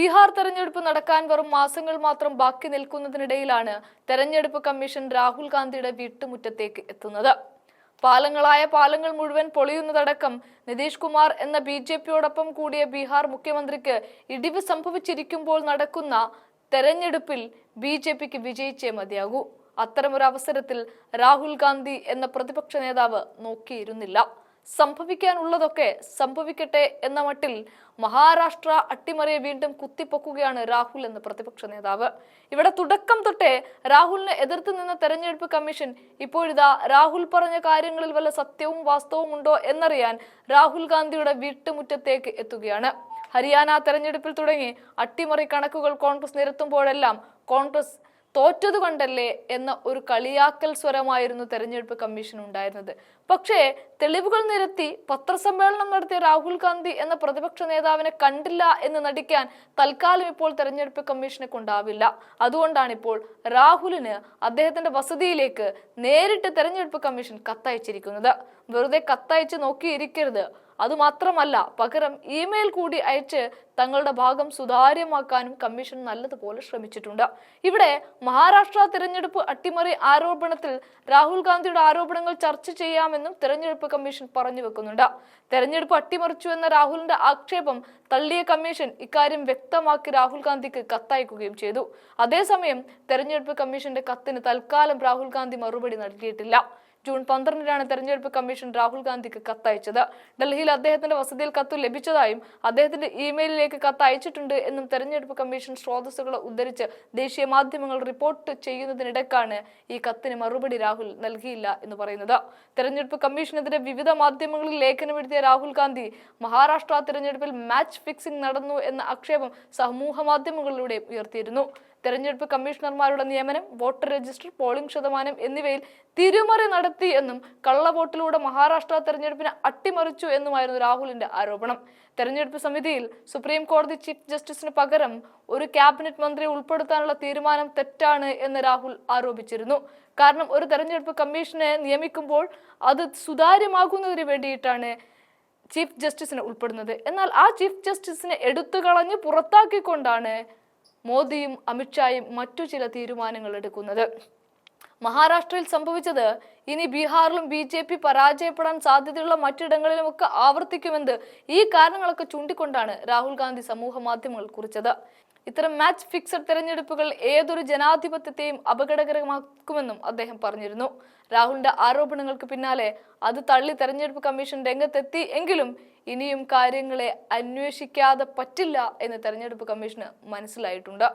ബീഹാർ തെരഞ്ഞെടുപ്പ് നടക്കാൻ വെറും മാസങ്ങൾ മാത്രം ബാക്കി നിൽക്കുന്നതിനിടയിലാണ് തെരഞ്ഞെടുപ്പ് കമ്മീഷൻ രാഹുൽ ഗാന്ധിയുടെ വീട്ടുമുറ്റത്തേക്ക് എത്തുന്നത്. പാലങ്ങളായ പാലങ്ങൾ മുഴുവൻ പൊളിയുന്നതടക്കം നിതീഷ് കുമാർ എന്ന ബി ജെ പിയോടൊപ്പം കൂടിയ ബീഹാർ മുഖ്യമന്ത്രിക്ക് ഇടിവ് സംഭവിച്ചിരിക്കുമ്പോൾ നടക്കുന്ന തെരഞ്ഞെടുപ്പിൽ ബി ജെ പിക്ക് വിജയിച്ചേ മതിയാകൂ. അത്തരമൊരു അവസരത്തിൽ രാഹുൽ ഗാന്ധി എന്ന പ്രതിപക്ഷ നേതാവ് നോക്കിയിരുന്നില്ല. സംഭവിക്കാനുള്ളതൊക്കെ സംഭവിക്കട്ടെ എന്ന മട്ടിൽ മഹാരാഷ്ട്ര അട്ടിമറിയെ വീണ്ടും കുത്തിപ്പൊക്കുകയാണ് രാഹുൽ എന്ന പ്രതിപക്ഷ നേതാവ്. ഇവിടെ തുടക്കം തൊട്ടേ രാഹുലിനെ എതിർത്ത് നിന്ന തെരഞ്ഞെടുപ്പ് കമ്മീഷൻ ഇപ്പോഴിതാ രാഹുൽ പറഞ്ഞ കാര്യങ്ങളിൽ വല്ല സത്യവും വാസ്തവവും ഉണ്ടോ എന്നറിയാൻ രാഹുൽ ഗാന്ധിയുടെ വീട്ടുമുറ്റത്തേക്ക് എത്തുകയാണ്. ഹരിയാന തെരഞ്ഞെടുപ്പിൽ തുടങ്ങി അട്ടിമറി കണക്കുകൾ കോൺഗ്രസ് നിരത്തുമ്പോഴെല്ലാം കോൺഗ്രസ് തോറ്റത് കൊണ്ടല്ലേ എന്ന ഒരു കളിയാക്കൽ സ്വരമായിരുന്നു തെരഞ്ഞെടുപ്പ് കമ്മീഷൻ ഉണ്ടായിരുന്നത്. പക്ഷേ തെളിവുകൾ നിരത്തി പത്രസമ്മേളനം നടത്തിയ രാഹുൽ ഗാന്ധി എന്ന പ്രതിപക്ഷ നേതാവിനെ കണ്ടില്ല എന്ന് നടിക്കാൻ തൽക്കാലം ഇപ്പോൾ തെരഞ്ഞെടുപ്പ് കമ്മീഷനെ കൊണ്ടാവില്ല അതുകൊണ്ടാണ് ഇപ്പോൾ രാഹുലിന് അദ്ദേഹത്തിന്റെ വസതിയിലേക്ക് നേരിട്ട് തെരഞ്ഞെടുപ്പ് കമ്മീഷൻ കത്തയച്ചിരിക്കുന്നത്. വെറുതെ കത്തയച്ച് നോക്കിയിരിക്കരുത്. അതുമാത്രമല്ല പകരം ഇമെയിൽ കൂടി അയച്ച് തങ്ങളുടെ ഭാഗം സുതാര്യമാക്കാനും കമ്മീഷൻ നല്ലതുപോലെ ശ്രമിച്ചിട്ടുണ്ട്. ഇവിടെ മഹാരാഷ്ട്ര തിരഞ്ഞെടുപ്പ് അട്ടിമറി ആരോപണത്തിൽ രാഹുൽ ഗാന്ധിയുടെ ആരോപണങ്ങൾ ചർച്ച ചെയ്യാമെന്നും തെരഞ്ഞെടുപ്പ് കമ്മീഷൻ പറഞ്ഞു വെക്കുന്നുണ്ട്. തെരഞ്ഞെടുപ്പ് അട്ടിമറിച്ചു എന്ന രാഹുലിന്റെ ആക്ഷേപം തള്ളിയ കമ്മീഷൻ ഇക്കാര്യം വ്യക്തമാക്കി രാഹുൽ ഗാന്ധിക്ക് കത്തയക്കുകയും ചെയ്തു. അതേസമയം തെരഞ്ഞെടുപ്പ് കമ്മീഷന്റെ കത്തിന് തൽക്കാലം രാഹുൽ ഗാന്ധി മറുപടി നൽകിയിട്ടില്ല. ജൂൺ പന്ത്രണ്ടിനാണ് തെരഞ്ഞെടുപ്പ് കമ്മീഷൻ രാഹുൽ ഗാന്ധിക്ക് കത്തയച്ചത്. ഡൽഹിയിൽ അദ്ദേഹത്തിന്റെ വസതിയിൽ കത്ത് ലഭിച്ചതായും അദ്ദേഹത്തിന്റെ ഇമെയിലിലേക്ക് കത്ത് അയച്ചിട്ടുണ്ട് എന്നും തെരഞ്ഞെടുപ്പ് കമ്മീഷൻ സ്രോതസ്സുകളെ ഉദ്ധരിച്ച് ദേശീയ മാധ്യമങ്ങൾ റിപ്പോർട്ട് ചെയ്യുന്നതിനിടക്കാണ് ഈ കത്തിന് മറുപടി രാഹുൽ നൽകിയില്ല എന്ന് പറയുന്നത്. തെരഞ്ഞെടുപ്പ് കമ്മീഷനെതിരെ വിവിധ മാധ്യമങ്ങളിൽ ലേഖനം എഴുതിയ രാഹുൽ ഗാന്ധി മഹാരാഷ്ട്ര തെരഞ്ഞെടുപ്പിൽ മാച്ച് ഫിക്സിംഗ് നടന്നു എന്ന ആക്ഷേപം സമൂഹ മാധ്യമങ്ങളിലൂടെ ഉയർത്തിയിരുന്നു. തെരഞ്ഞെടുപ്പ് കമ്മീഷണർമാരുടെ നിയമനം വോട്ടർ രജിസ്റ്റർ പോളിംഗ് ശതമാനം എന്നിവയിൽ തിരുമറി നടത്തി എന്നും കള്ളവോട്ടിലൂടെ മഹാരാഷ്ട്ര തെരഞ്ഞെടുപ്പിനെ അട്ടിമറിച്ചു എന്നുമായിരുന്നു രാഹുലിന്റെ ആരോപണം. തെരഞ്ഞെടുപ്പ് സമിതിയിൽ സുപ്രീം കോടതി ചീഫ് ജസ്റ്റിസിന് പകരം ഒരു ക്യാബിനറ്റ് മന്ത്രി ഉൾപ്പെടുത്താനുള്ള തീരുമാനം തെറ്റാണ് എന്ന് രാഹുൽ ആരോപിച്ചിരുന്നു. കാരണം ഒരു തെരഞ്ഞെടുപ്പ് കമ്മീഷനെ നിയമിക്കുമ്പോൾ അത് സുതാര്യമാകുന്നതിന് വേണ്ടിയിട്ടാണ് ചീഫ് ജസ്റ്റിസിനെ ഉൾപ്പെടുന്നത്. എന്നാൽ ആ ചീഫ് ജസ്റ്റിസിനെ എടുത്തു കളഞ്ഞ് പുറത്താക്കിക്കൊണ്ടാണ് മോദിയും അമിത്ഷായും മറ്റു ചില തീരുമാനങ്ങൾ എടുക്കുന്നത്. മഹാരാഷ്ട്രയിൽ സംഭവിച്ചത് ഇനി ബീഹാറിലും ബി ജെ പി പരാജയപ്പെടാൻ സാധ്യതയുള്ള മറ്റിടങ്ങളിലുമൊക്കെ ആവർത്തിക്കുമെന്ന് ഈ കാരണങ്ങളൊക്കെ ചൂണ്ടിക്കൊണ്ടാണ് രാഹുൽ ഗാന്ധി സമൂഹ മാധ്യമങ്ങൾ കുറിച്ചത്. ഇത്തരം മാച്ച് ഫിക്സഡ് തെരഞ്ഞെടുപ്പുകൾ ഏതൊരു ജനാധിപത്യത്തെയും അപകടകരമാക്കുമെന്നും അദ്ദേഹം പറഞ്ഞിരുന്നു. രാഹുലിന്റെ ആരോപണങ്ങൾക്ക് പിന്നാലെ അത് തള്ളി തെരഞ്ഞെടുപ്പ് കമ്മീഷൻ രംഗത്തെത്തി എങ്കിലും ഇനിയും കാര്യങ്ങളെ അന്വേഷിക്കാതെ പറ്റില്ല എന്ന് തെരഞ്ഞെടുപ്പ് കമ്മീഷന് മനസ്സിലായിട്ടുണ്ട്.